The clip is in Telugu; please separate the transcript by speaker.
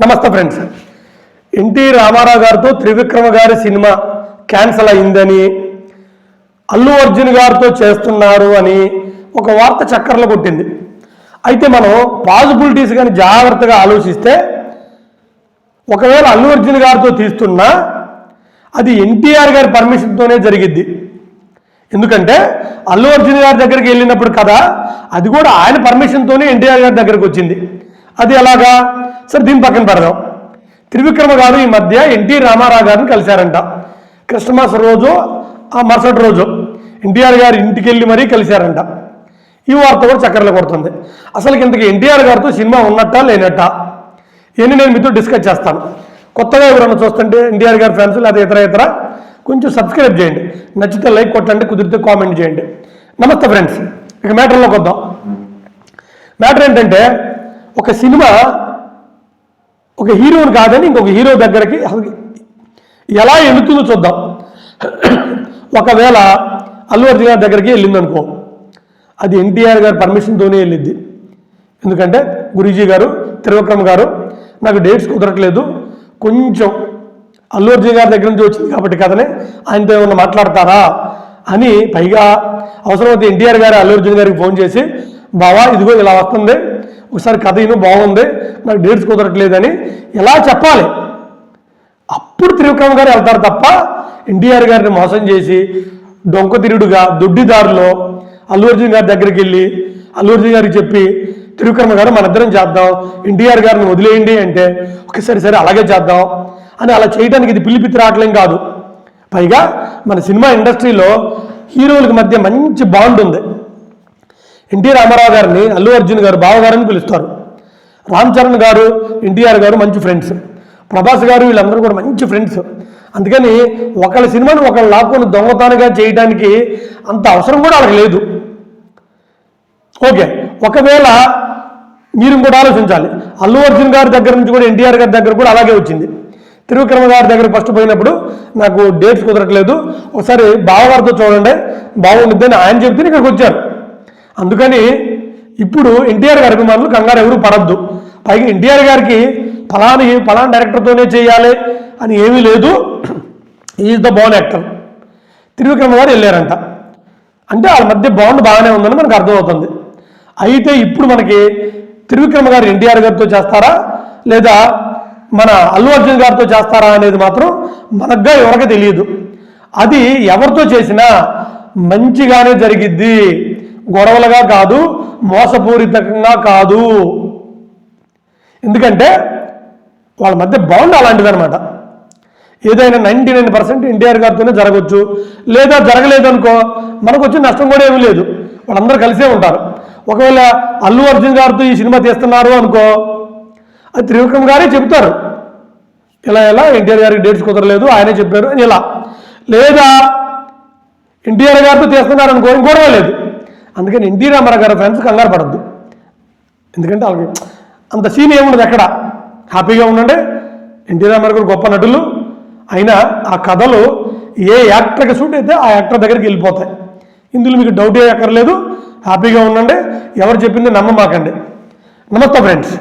Speaker 1: నమస్తే ఫ్రెండ్స్. ఎన్టీ రామారావు గారితో త్రివిక్రమ గారి సినిమా క్యాన్సిల్ అయిందని అల్లు అర్జున్ గారితో చేస్తున్నారు అని ఒక వార్త చక్కర్లు కొట్టింది. అయితే మనం పాజిబిలిటీస్ కానీ జాగ్రత్తగా ఆలోచిస్తే ఒకవేళ అల్లు అర్జున్ గారితో తీస్తున్నా అది ఎన్టీఆర్ గారి పర్మిషన్తోనే జరిగిద్ది. ఎందుకంటే అల్లు అర్జున్ గారి దగ్గరికి వెళ్ళినప్పుడు కదా అది కూడా ఆయన పర్మిషన్తోనే ఎన్టీఆర్ గారి దగ్గరికి వచ్చింది. అది ఎలాగా? సరే దీని పక్కన పెడదాం. త్రివిక్రమ గారు ఈ మధ్య ఎన్టీ రామారావు గారిని కలిశారంట. క్రిస్టమస్ రోజు ఆ మరుసటి రోజు ఎన్టీఆర్ గారి ఇంటికి వెళ్ళి మరీ కలిశారంట. ఈ వార్త కూడా చక్కర్లు కొడుతుంది. అసలు ఇంతకు ఎన్టీఆర్ గారితో సినిమా ఉన్నట్టా లేనట్టా? ఇవన్నీ నేను మీతో డిస్కస్ చేస్తాను. కొత్తగా ఎవరైనా చూస్తుంటే ఎన్టీఆర్ గారి ఫ్యాన్స్ లేదా ఇతర ఇతర కొంచెం సబ్స్క్రైబ్ చేయండి. నచ్చితే లైక్ కొట్టండి కుదిరితే కామెంట్ చేయండి. నమస్తే ఫ్రెండ్స్. ఇక మ్యాటర్లోకి వద్దాం. మ్యాటర్ ఏంటంటే ఒక సినిమా ఒక హీరోని కాదని ఇంకొక హీరో దగ్గరికి ఎలా వెళుతుందో చూద్దాం. ఒకవేళ అల్లు అర్జున్ గారి దగ్గరికి వెళ్ళింది అనుకో అది ఎన్టీఆర్ గారి పర్మిషన్తోనే వెళ్ళింది. ఎందుకంటే గురూజీ గారు త్రివిక్రమ్ గారు నాకు డేట్స్ కుదరట్లేదు. కొంచెం అల్లు అర్జున్ గారి దగ్గర నుంచి వచ్చింది కాబట్టి కథనే ఆయనతో ఏమన్నా మాట్లాడతారా అని పైగా అవసరమైతే ఎన్టీఆర్ గారు అల్లు అర్జున్ గారికి ఫోన్ చేసి బావా ఇదిగో ఇలా వస్తుంది. ఒకసారి కథ ఇను బాగుంది. నాకు డేట్స్ కుదరట్లేదని. ఎలా చెప్పాలి? అప్పుడు త్రివిక్రమ్ గారు వెళ్తారు తప్ప ఎన్టీఆర్ గారిని మోసం చేసి డొంక తిరుగుడుగా దొడ్డిదారిలో అల్లు అర్జున్ గారి దగ్గరికి వెళ్ళి అల్లు అర్జున్ గారికి చెప్పి త్రివిక్రమ గారు మనద్దరం చేద్దాం. ఎన్టీఆర్ గారిని వదిలేయండి అంటే ఒకసారి సరే అలాగే చేద్దాం. అని అలా చేయడానికి ఇది పిల్లి రావట్లేం కాదు. పైగా మన సినిమా ఇండస్ట్రీలో హీరోలకు మధ్య మంచి బాండ్ ఉంది. ఎన్టీ రామారావు గారిని అల్లు అర్జున్ గారు బావగారని పిలుస్తారు. రామ్ చరణ్ గారు ఎన్టీఆర్ గారు మంచి ఫ్రెండ్స్ ప్రభాస్ గారు వీళ్ళందరూ కూడా మంచి ఫ్రెండ్స్ అందుకని ఒకళ్ళ సినిమాని ఒకళ్ళు లాక్కొని దొంగతనంగా చేయడానికి అంత అవసరం కూడా వాళ్ళకి లేదు. ఓకే ఒకవేళ మీరు కూడా ఆలోచించాలి. అల్లు అర్జున్ గారి దగ్గర నుంచి కూడా ఎన్టీఆర్ గారి దగ్గర కూడా అలాగే వచ్చింది. త్రివిక్రమ గారి దగ్గర ఫస్ట్ పోయినప్పుడు నాకు డేట్స్ కుదరట్లేదు. ఒకసారి బావగారితో చూడండి. బాగుండిద్దని ఆయన చెప్తే ఇక్కడికి వచ్చారు. అందుకని ఇప్పుడు ఎన్టీఆర్ గారి అభిమానులు కంగారు ఎవరు పడద్దు. పైగా ఎన్టీఆర్ గారికి ఫలాని ఫలాన్ డైరెక్టర్తోనే చేయాలి అని ఏమీ లేదు. Is the born actor Trivikram గారు వెళ్ళారంట. అంటే వాళ్ళ మధ్య బాండ్ బాగానే ఉందని మనకు అర్థమవుతుంది. అయితే ఇప్పుడు మనకి త్రివిక్రమ గారు ఎన్టీఆర్ గారితో చేస్తారా? లేదా మన అల్లు అర్జున్ గారితో చేస్తారా అనేది మాత్రం మనకుగా ఎవరికి తెలియదు. అది ఎవరితో చేసినా మంచిగానే జరిగిద్ది. గొడవలుగా కాదు మోసపూరితంగా కాదు. ఎందుకంటే వాళ్ళ మధ్య బాండ్ అలాంటిదన్నమాట. ఏదైనా నైంటీ నైన్ పర్సెంట్ ఎన్టీఆర్ గారితోనే జరగవచ్చు లేదా జరగలేదు అనుకో మనకు వచ్చే నష్టం కూడా ఏమీ లేదు. వాళ్ళందరూ కలిసే ఉంటారు. ఒకవేళ అల్లు అర్జున్ గారితో ఈ సినిమా తీస్తున్నారు అనుకో అది త్రివిక్రమ్ గారే చెప్తారు ఇలా ఎలా ఎన్టీఆర్ గారికి డేట్స్ కుదరలేదు ఆయనే చెప్పారు అని ఇలా. లేదా ఎన్టీఆర్ గారితో తీస్తున్నారు అనుకో ఇంకోవడం లేదు. అందుకని ఎన్టీ రామారావు గారి ఫ్యాన్స్ కంగారు పడద్దు. ఎందుకంటే వాళ్ళకి అంత సీన్ ఏముండదు ఎక్కడ. హ్యాపీగా ఉండండి. ఎన్టీ రామారావు గారు గొప్ప నటులు. అయినా ఆ కథలు ఏ యాక్టర్కి సూట్ అయితే ఆ యాక్టర్ దగ్గరికి వెళ్ళిపోతాయి. ఇందులో మీకు డౌట్ ఏ అక్కర్లేదు. హ్యాపీగా ఉండండి. ఎవరు చెప్పింది నమ్మమాకండి. నమస్తే ఫ్రెండ్స్.